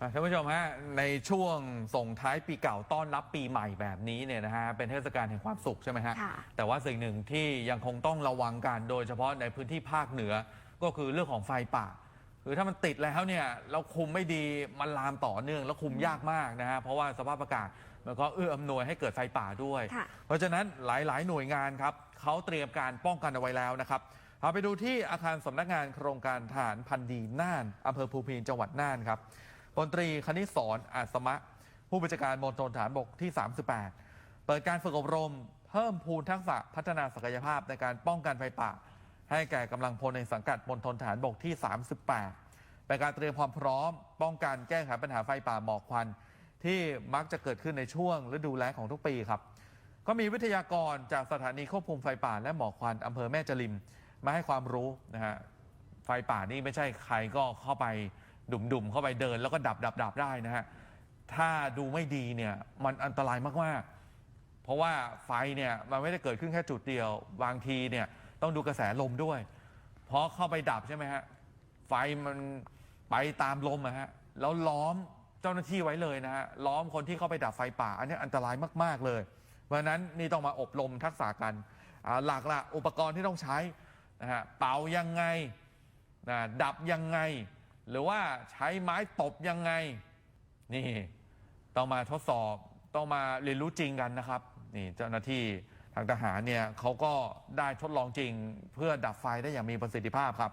อะท่านผู้ชมฮะในช่วงส่งท้ายปีเก่าต้อนรับปีใหม่แบบนี้เนี่ยนะฮะเป็นเทศกาลแห่งความสุขใช่ไหมฮะค่ะ แต่ว่าสิ่งหนึ่งที่ยังคงต้องระวังกันโดยเฉพาะในพื้นที่ภาคเหนือก็คือเรื่องของไฟป่า คือถ้ามันติดแล้วเนี่ยเราคุมไม่ดีมันลามต่อเนื่อง แล้วคุมยากมากนะฮะเพราะว่าสภาพอากาศมันก็เอื้ออำนวยให้เกิดไฟป่าด้วย ค่ะ เพราะฉะนั้นหลาย ๆ หน่วยงานครับเขาเตรียมการป้องกันเอาไว้แล้วนะครับเอาไปดูที่อาคารสำนักงานโครงการทหารพันดีน่านอำเภอภูพินจังหวัดน่านครับ พลตรีคณิศรอาสมะ ผู้บัญชาการมณฑลฐานบกที่ 38 เปิดการฝึกอบรม เพิ่มพูนทักษะพัฒนาศักยภาพในการป้องกันไฟป่า ให้แก่กำลังพลในสังกัดมณฑลฐานบกที่ 38 เป็นการเตรียมความพร้อม ป้องกันแก้ไขปัญหาไฟป่าหมอกควัน ที่มักจะเกิดขึ้นในช่วงฤดูแล้งของทุกปีครับ ก็มีวิทยากรจากสถานีควบคุมไฟป่าและหมอกควันอำเภอแม่จริมมาให้ความรู้นะฮะไฟป่านี่ไม่ใช่ใครก็เข้าไป ดุ่มๆเข้าไปเดินแล้วก็ดับดับดับได้นะฮะถ้าดูไม่ดีเนี่ยมันอันตรายมากๆ เพราะว่าไฟเนี่ยมันไม่ได้เกิดขึ้นแค่จุดเดียว บางทีเนี่ยต้องดูกระแสลมด้วย เพราะเข้าไปดับใช่ไหมฮะไฟมันไปตามลมอะฮะแล้วล้อมเจ้าหน้าที่ไว้เลยนะฮะล้อมคนที่เข้าไปดับไฟป่า อันนี้อันตรายมาก ๆเลย เพราะนั้นนี่ต้องมาอบรมทักษะกันอ่าหลักละอุปกรณ์ที่ต้องใช้นะฮะเป่ายังไงนะดับยังไง หรือว่าใช้ไม้ตบยังไง นี่ต้องมาทดสอบต้องมาเรียนรู้จริงกันนะครับ นี่เจ้าหน้าที่ทางทหารเนี่ยเขาก็ได้ทดลองจริงเพื่อดับไฟได้อย่างมีประสิทธิภาพครับ